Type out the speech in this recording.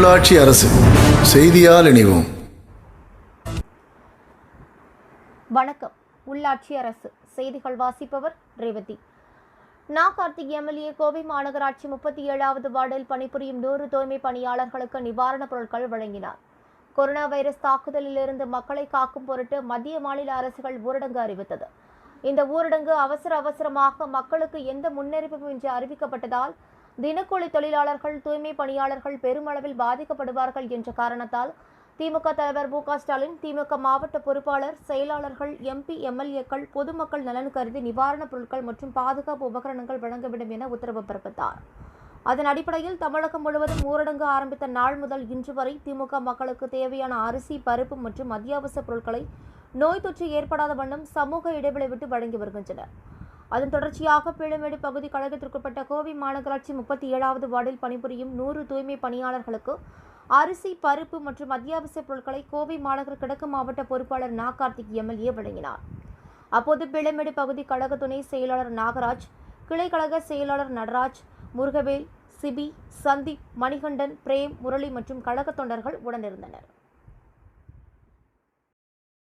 உள்ளாட்சி அரசு. செய்தியால் இணைவோம். வணக்கம். உள்ளாட்சி அரசு. செய்திகள் வாசிப்பவர் ரேவதி. நாகார்த்திக் எம்எல்ஏ கோவை மாநகராட்சி முப்பத்தி ஏழாவது வார்டில் பணிபுரியும் நூறு தூய்மை பணியாளர்களுக்கு நிவாரணப் பொருட்கள் வழங்கினார். கொரோனா வைரஸ் தாக்குதலிலிருந்து மக்களை காக்கும் பொருட்டு மத்திய மாநில அரசுகள் ஊரடங்கு அறிவித்தது. இந்த ஊரடங்கு அவசர அவசரமாக மக்களுக்கு எந்த முன்னறிவிப்பும் இன்றி அறிவிக்கப்பட்டதால் தினக்கூலி தொழிலாளர்கள் தூய்மை பணியாளர்கள் பெருமளவில் பாதிக்கப்படுவார்கள் என்ற காரணத்தால் திமுக தலைவர் மு ஸ்டாலின் திமுக மாவட்ட பொறுப்பாளர் செயலாளர்கள் எம்பி எம்எல்ஏக்கள் பொதுமக்கள் நலன் கருதி நிவாரணப் பொருட்கள் மற்றும் பாதுகாப்பு உபகரணங்கள் வழங்க வேண்டும் என உத்தரவு பிறப்பித்தார். அதன் அடிப்படையில் தமிழகம் முழுவதும் ஊரடங்கு ஆரம்பித்த நாள் முதல் இன்று வரை திமுக மக்களுக்கு தேவையான அரிசி பருப்பு மற்றும் அத்தியாவசிய பொருட்களை நோய் தொற்று ஏற்படாத வண்ணம் சமூக இடைவெளி விட்டு வழங்கி வருகின்றனர். அதன் தொடர்ச்சியாக பீளமேடு பகுதி கழகத்திற்குட்பட்ட கோவை மாநகராட்சி முப்பத்தி ஏழாவது வார்டில் பணிபுரியும் நூறு தூய்மை பணியாளர்களுக்கு அரிசி பருப்பு மற்றும் அத்தியாவசிய பொருட்களை கோவை மாநகர கிழக்கு மாவட்ட பொறுப்பாளர் நா. கார்த்திக் எம்எல்ஏ வழங்கினார். அப்போது பிளமேடு பகுதி கழக துணை செயலாளர் நாகராஜ் கிளை கழக செயலாளர் நடராஜ் முருகவேல் சிபி சந்தீப் மணிகண்டன் பிரேம் முரளி மற்றும் கழக தொண்டர்கள் உடனிருந்தனர்.